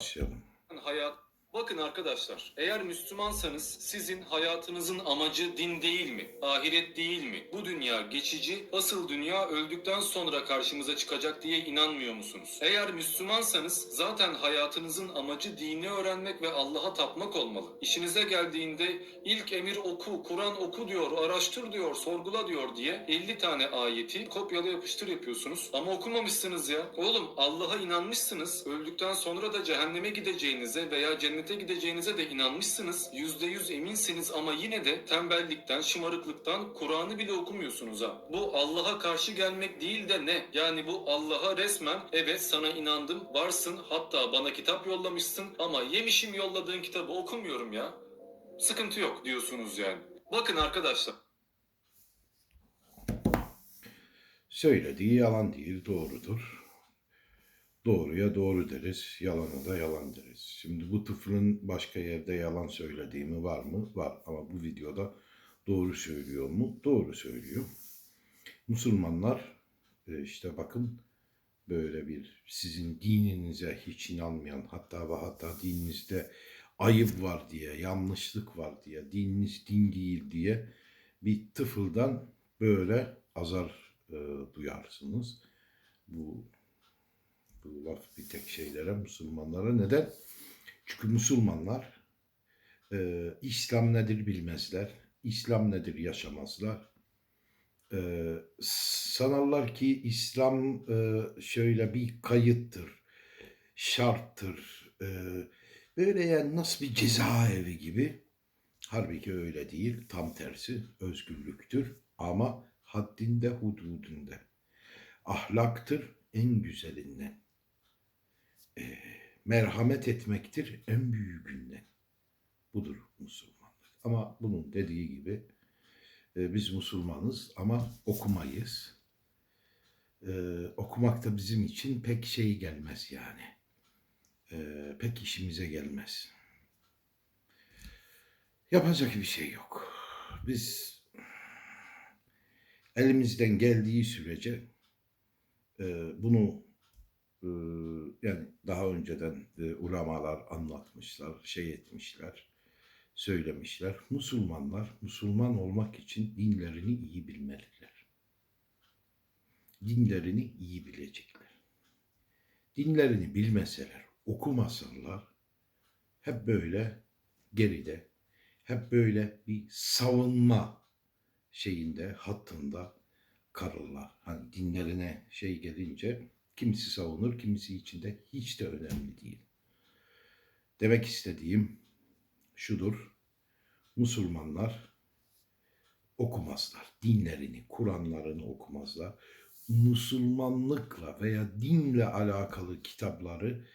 başlayalım. hayat Bakın arkadaşlar, eğer Müslümansanız sizin hayatınızın amacı din değil mi? Ahiret değil mi? Bu dünya geçici, asıl dünya öldükten sonra karşımıza çıkacak diye inanmıyor musunuz? Eğer Müslümansanız zaten hayatınızın amacı dini öğrenmek ve Allah'a tapmak olmalı. İşinize geldiğinde ilk emir oku, Kur'an oku diyor, araştır diyor, sorgula diyor diye 50 tane ayeti kopyala yapıştır yapıyorsunuz. Ama okumamışsınız ya. Oğlum Allah'a inanmışsınız. Öldükten sonra da cehenneme gideceğinize veya cennete gideceğinize de inanmışsınız. %100 eminsiniz ama yine de tembellikten, şımarıklıktan Kur'an'ı bile okumuyorsunuz ha. Bu Allah'a karşı gelmek değil de ne? Yani bu Allah'a resmen evet sana inandım, varsın hatta bana kitap yollamışsın ama yemişim yolladığın kitabı okumuyorum ya. Sıkıntı yok diyorsunuz yani. Bakın arkadaşlar. Söylediği yalan değil, doğrudur. Doğruya doğru deriz, yalana da yalan deriz. Şimdi bu tıflın başka yerde yalan söylediğimi var mı? Var ama bu videoda doğru söylüyor mu? Doğru söylüyor. Müslümanlar e, işte bakın böyle bir sizin dininize hiç inanmayan hatta ve hatta dininizde ayıp var diye, yanlışlık var diye, dininiz din değil diye bir tıfıldan böyle azar e, duyarsınız. Laf bir tek şeylere, Müslümanlara. Neden? Çünkü Müslümanlar e, İslam nedir bilmezler. İslam nedir yaşamazlar. E, sanarlar ki İslam e, şöyle bir kayıttır, şarttır. E, böyle yani nasıl bir cezaevi gibi. Halbuki öyle değil. Tam tersi özgürlüktür ama haddinde hududunda. Ahlaktır en güzelinden. Merhamet etmektir en büyüğünden. Budur Müslümanlık. Ama bunun dediği gibi e, biz Müslümanız ama okumayız. Ee, okumak da bizim için pek şey gelmez yani. Ee, pek işimize gelmez. Yapacak bir şey yok. Biz elimizden geldiği sürece e, bunu e, yani daha önceden ulamalar anlatmışlar, şey etmişler, söylemişler. Müslümanlar Müslüman olmak için dinlerini iyi bilmeliler. Dinlerini iyi bilecekler. Dinlerini bilmeseler, okumasalar hep böyle geride, hep böyle bir savunma şeyinde, hattında karırlar. Hani dinlerine şey gelince kimisi savunur, kimisi içinde hiç de önemli değil. Demek istediğim şudur. Müslümanlar okumazlar. Dinlerini, Kur'anlarını okumazlar. Müslümanlıkla veya dinle alakalı kitapları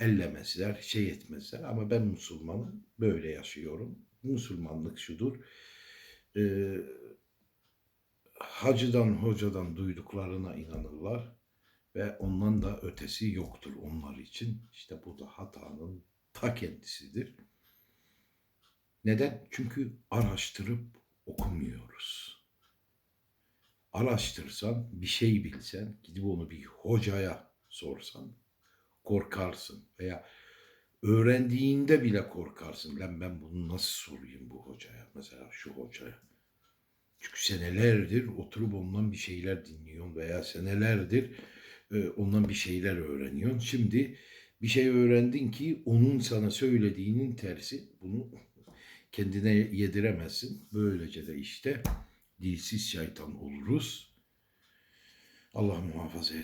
ellemezler, şey etmezler. Ama ben Müslümanım, böyle yaşıyorum. Müslümanlık şudur. Ee, hacıdan, hocadan duyduklarına inanırlar ve ondan da ötesi yoktur onlar için. İşte bu da hatanın ta kendisidir. Neden? Çünkü araştırıp okumuyoruz. Araştırsan, bir şey bilsen, gidip onu bir hocaya sorsan korkarsın veya öğrendiğinde bile korkarsın. Lan ben bunu nasıl sorayım bu hocaya? Mesela şu hocaya. Çünkü senelerdir oturup ondan bir şeyler dinliyorsun veya senelerdir ondan bir şeyler öğreniyorsun. Şimdi bir şey öğrendin ki onun sana söylediğinin tersi. Bunu kendine yediremezsin. Böylece de işte dilsiz şeytan oluruz. Allah muhafaza et.